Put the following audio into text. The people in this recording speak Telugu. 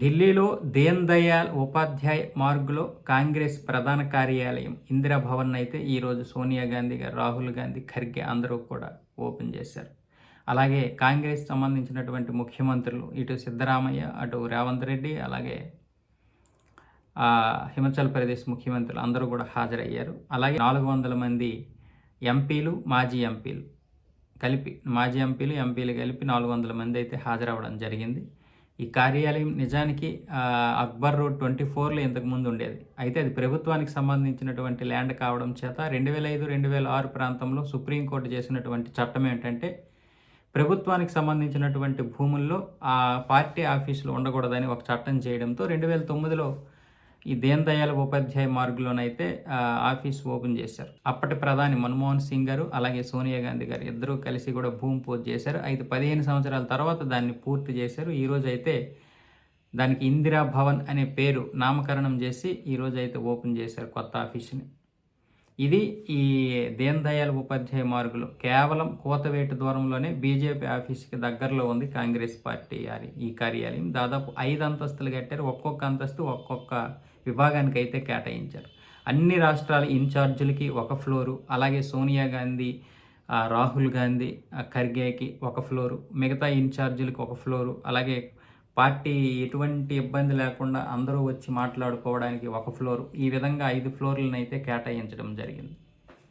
ఢిల్లీలో దీన్ దయాళ్ ఉపాధ్యాయ్ మార్గ్లో కాంగ్రెస్ ప్రధాన కార్యాలయం ఇందిరా భవన్ అయితే ఈరోజు సోనియా గాంధీ గారు రాహుల్ గాంధీ ఖర్గే అందరూ కూడా ఓపెన్ చేశారు. అలాగే కాంగ్రెస్ సంబంధించినటువంటి ముఖ్యమంత్రులు ఇటు సిద్ధరామయ్య అటు రేవంత్ రెడ్డి అలాగే హిమాచల్ ప్రదేశ్ ముఖ్యమంత్రులు అందరూ కూడా హాజరయ్యారు. అలాగే నాలుగు వందల మంది ఎంపీలు మాజీ ఎంపీలు కలిపి మాజీ ఎంపీలు ఎంపీలు కలిపి నాలుగు వందల మంది అయితే హాజరవ్వడం జరిగింది. ఈ కార్యాలయం నిజానికి అక్బర్ రోడ్ ట్వంటీ ఫోర్లో ఇంతకుముందు ఉండేది. అయితే అది ప్రభుత్వానికి సంబంధించినటువంటి ల్యాండ్ కావడం చేత రెండు వేల ఐదు రెండు వేల ఆరు ప్రాంతంలో సుప్రీంకోర్టు చేసినటువంటి చట్టం ఏంటంటే ప్రభుత్వానికి సంబంధించినటువంటి భూముల్లో ఆ పార్టీ ఆఫీసులు ఉండకూడదని ఒక చట్టం చేయడంతో రెండు వేల తొమ్మిదిలో ఈ దీన్ దయాళ్ ఉపాధ్యాయ మార్గులోనైతే ఆఫీస్ ఓపెన్ చేశారు. అప్పటి ప్రధాని మన్మోహన్ సింగ్ గారు అలాగే సోనియా గాంధీ గారు ఇద్దరూ కలిసి కూడా భూమి పూజ చేశారు. అయితే పదిహేను సంవత్సరాల తర్వాత దాన్ని పూర్తి చేశారు. ఈరోజు అయితే దానికి ఇందిరా భవన్ అనే పేరు నామకరణం చేసి ఈరోజు అయితే ఓపెన్ చేశారు కొత్త ఆఫీస్ని. ఇది ఈ దీన్ దయాళ్ ఉపాధ్యాయ మార్గులు. కేవలం కోతవేటు దూరంలోనే బీజేపీ ఆఫీస్కి దగ్గరలో ఉంది కాంగ్రెస్ పార్టీ ఈ కార్యాలయం. దాదాపు ఐదు అంతస్తులు కట్టారు. ఒక్కొక్క అంతస్తు ఒక్కొక్క విభాగానికి అయితే కేటాయించారు. అన్ని రాష్ట్రాల ఇన్ఛార్జీలకి ఒక ఫ్లోరు అలాగే సోనియా గాంధీ రాహుల్ గాంధీ ఖర్గేకి ఒక ఫ్లోరు మిగతా ఇన్ఛార్జీలకు ఒక ఫ్లోరు అలాగే పార్టీ ఎటువంటి ఇబ్బంది లేకుండా అందరూ వచ్చి మాట్లాడుకోవడానికి ఒక ఫ్లోర్. ఈ విధంగా ఐదు ఫ్లోర్లను అయితే కేటాయించడం జరిగింది.